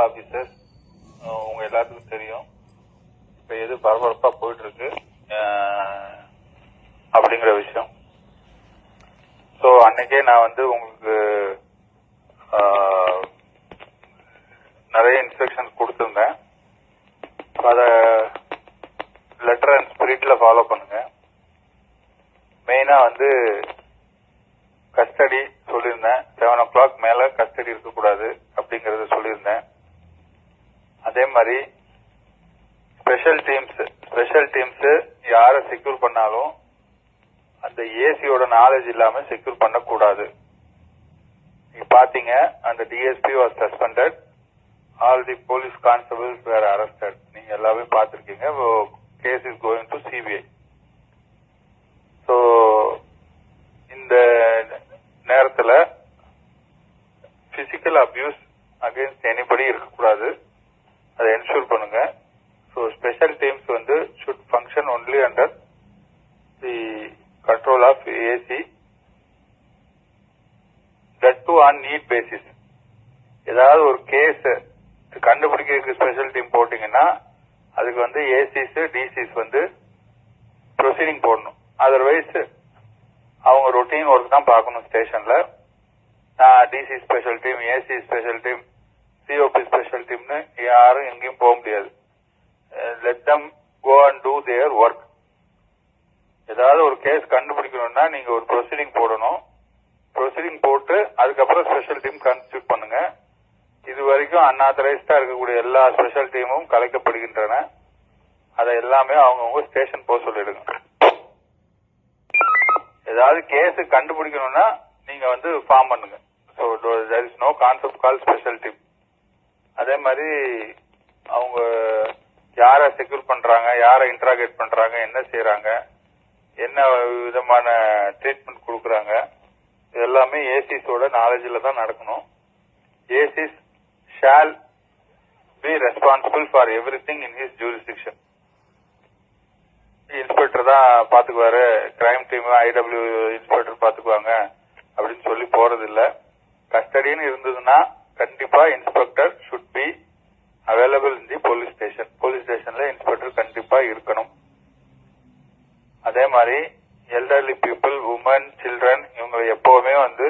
All officers உங்க எல்லாத்துக்கும் தெரியும். இப்ப எது பரபரப்பா போயிட்டு இருக்கு அப்படிங்கிற விஷயம். சோ அன்னைக்கே நான் வந்து உங்களுக்கு நிறைய இன்ஸ்ட்ரக்ஷன்ஸ் கொடுத்துருந்தேன். அத லெட்டர் அண்ட் ஸ்பிரிட்ல ஃபாலோ பண்ணுங்க. மெயினா வந்து கஸ்டடி சொல்லியிருந்தேன். செவன் ஓ கிளாக் மேல கஸ்டடி இருக்கக்கூடாது அப்படிங்கறத சொல்லியிருந்தேன். அதே மாதிரி ஸ்பெஷல் டீம்ஸ் ஸ்பெஷல் டீம்ஸ் யாரை செக்யூர் பண்ணாலும் அந்த ஏசியோட நாலேஜ் இல்லாம செக்யூர் பண்ணக்கூடாது. நீங்க பாத்தீங்க அந்த DSP was suspended all the police constables were arrested நீங்க எல்லாமே பார்த்திருக்கீங்க case is going to CBI so இந்த நேரத்துல பிசிக்கல் அபியூஸ் அகைன்ஸ்ட் எனிபடி இருக்கக்கூடாது அதை என்ஷூர் பண்ணுங்க ஸோ ஸ்பெஷல் டீம்ஸ் வந்து should function only under the control of AC that to on need basis ஏதாவது ஒரு கேஸ் கண்டுபிடிக்கிறதுக்கு ஸ்பெஷல் டீம் போட்டீங்கன்னா அதுக்கு வந்து ஏசிஸ் டிசிஸ் வந்து ப்ரொசீடிங் போடணும். அதர்வைஸ் அவங்க ரொட்டீன் ஒர்க் தான் பார்க்கணும் ஸ்டேஷன்ல DC special team AC special team COP special டீம்னு யாரும் எங்கேயும் போக முடியாது. Let them go and do their work ஏதாவது ஒரு கேஸ் கண்டுபிடிக்கணும்னா நீங்க ஒரு ப்ரொசீடிங் போடணும். ப்ரொசீடிங் போட்டு அதுக்கப்புறம் ஸ்பெஷல் டீம் கான்ஸ்டியூட் பண்ணுங்க. இது வரைக்கும் அன்ஆத்தரைஸ்டா இருக்கக்கூடிய எல்லா ஸ்பெஷல் டீமும் கலைக்கப்படுகின்றன. அதை எல்லாமே அவங்கவுங்க ஸ்டேஷன் போக சொல்லிடுங்க. ஏதாவது கேஸ் கண்டுபிடிக்கணும்னா நீங்க வந்து ஃபார்ம் பண்ணுங்க. So there is no concept call special team அதே மாதிரி அவங்க யாரை செக்யூர் பண்றாங்க யாரை இன்ட்ராகேட் பண்றாங்க என்ன செய்யறாங்க என்ன விதமான ட்ரீட்மெண்ட் கொடுக்குறாங்க எல்லாமே ஏசிஸோட நாலேஜில் தான் நடக்கணும். AC's shall be responsible for every thing in his jurisdiction inspector தான் பாத்துக்குவாரு. கிரைம் டீம் ஐடபிள்யூ இன்ஸ்பெக்டர் பாத்துக்குவாங்க. அப்படின்னு சொல்லி போறது இல்ல கஸ்டடின்னு இருந்ததுன்னா கண்டிப்பா inspector should be available in the police station police ஸ்டேஷன்ல இன்ஸ்பெக்டர் கண்டிப்பா இருக்கணும். அதே மாதிரி எல்டர்லி பீப்புள் உமன் சில்ட்ரன் இவங்க எப்பவுமே வந்து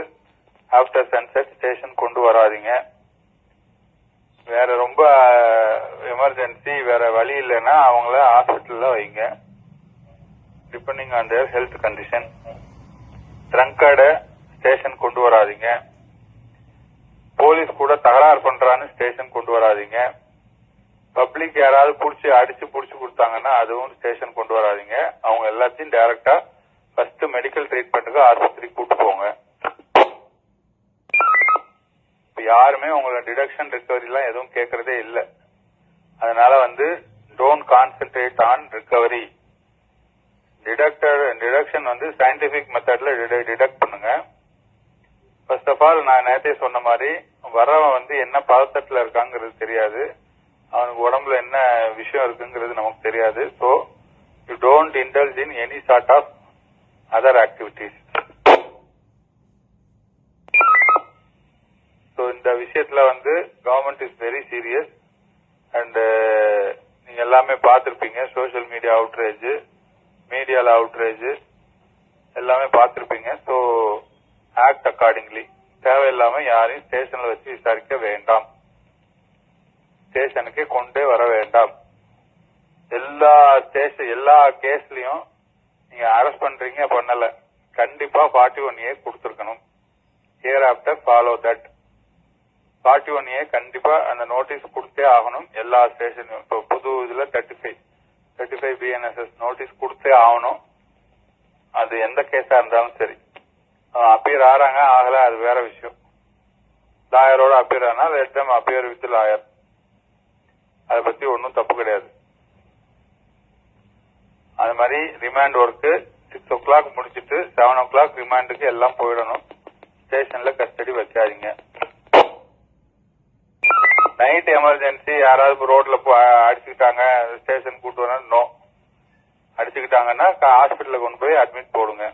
ஆஃப்டர் சன்செட் ஸ்டேஷன் கொண்டு வராதீங்க. வேற ரொம்ப எமர்ஜென்சி வேற வழி இல்லைன்னா அவங்கள ஹாஸ்பிட்டல்ல வைங்க. Depending on their health condition ட்ரங்கர்ட station கொண்டு வராதீங்க. போலீஸ் கூட தகராறு பண்றான்னு ஸ்டேஷன் கொண்டு வராதீங்க. பப்ளிக் யாராவது புடிச்சு அடிச்சு புடிச்சு கொடுத்தாங்கன்னா அதுவும் ஸ்டேஷன் கொண்டு வராதீங்க. அவங்க எல்லாத்தையும் டைரக்டா ஃபர்ஸ்ட் மெடிக்கல் ட்ரீட்மெண்ட்டுக்கு ஆஸ்பத்திரிக்கு கூட்டு போங்க. யாருமே உங்களோட டிடக்ஷன் ரிகவரி எல்லாம் எதுவும் கேட்கறதே இல்ல. அதனால வந்து don't concentrate on recovery detector detection வந்து சயின்டிபிக் மெத்தட்ல டிடக்ட் பண்ணுங்க. ஃபர்ஸ்ட் ஆஃப் ஆல் நான் நேற்றே சொன்ன மாதிரி வரவன் வந்து என்ன பதத்தட்டில் இருக்காங்கிறது தெரியாது. அவனுக்கு உடம்புல என்ன விஷயம் இருக்குங்கிறது நமக்கு தெரியாது. So you don't indulge in any sort of other activities so இந்த விஷயத்துல வந்து government is very serious and நீங்க எல்லாமே பார்த்துருப்பீங்க சோஷியல் மீடியா அவுட்ரேஜ் மீடியால அவுட்ரேஜ் எல்லாமே பார்த்துருப்பீங்க. ஸோ ஆக்ட் அக்கார்டிங்லி தேவையில்லாம யாரையும் ஸ்டேஷன்ல வச்சு விசாரிக்க வேண்டாம். ஸ்டேஷனுக்கு கொண்டே வர வேண்டாம். எல்லா ஸ்டேஷன் எல்லா கேஸ்லயும் நீங்க அரெஸ்ட் பண்றீங்க பண்ணல. கண்டிப்பா ஃபார்ட்டி ஒன் ஏ கொடுத்துருக்கணும். Here after follow that forty one A கண்டிப்பா அந்த நோட்டீஸ் கொடுத்தே ஆகணும். எல்லா ஸ்டேஷனும் இப்போ புது இதுல thirty five thirty five BNSS notice கொடுத்தே ஆகணும். அது எந்த கேஸா இருந்தாலும் சரி. அப்பியர் ஆறாங்க ஆகல அது வேற விஷயம். லாயரோட அப்பியர் ஆனா let them appear with lawyer அதை பத்தி ஒன்றும் தப்பு கிடையாது. அது மாதிரி remand work six o'clock முடிச்சுட்டு செவன் ஓ கிளாக் ரிமாண்டுக்கு எல்லாம் போயிடணும். ஸ்டேஷன்ல கஸ்டடி வைக்காதீங்க. நைட் எமர்ஜென்சி யாராவது ரோட்ல அடிச்சுக்கிட்டாங்க ஸ்டேஷன் கூட்டு வரணும் நோ அடிச்சுக்கிட்டாங்கன்னா ஹாஸ்பிட்டல்ல கொண்டு போய் அட்மிட் போடுங்க.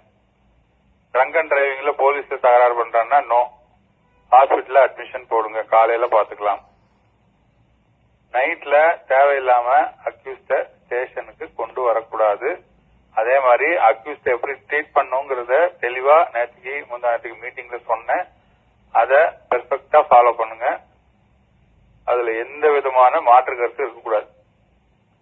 ட்ரங்க் அண்ட் டிரைவிங்ல போலீஸ் தகராறு பண்றாங்கன்னா நோ ஹாஸ்பிட்டல்ல அட்மிஷன் போடுங்க. காலையில பாத்துக்கலாம். நைட்ல தேவையில்லாம அக்யூஸ்ட ஸ்டேஷனுக்கு கொண்டு வரக்கூடாது. அதே மாதிரி அக்யூஸ்ட் எப்படி ட்ரீட் பண்ணுங்கிறத தெளிவா நேற்றுக்கு முந்தானத்துக்கு மீட்டிங்ல சொன்னேன். அதை பெர்ஃபெக்டா ஃபாலோ பண்ணுங்க. அதுல எந்த விதமான மாற்று கருத்து இருக்கக்கூடாது.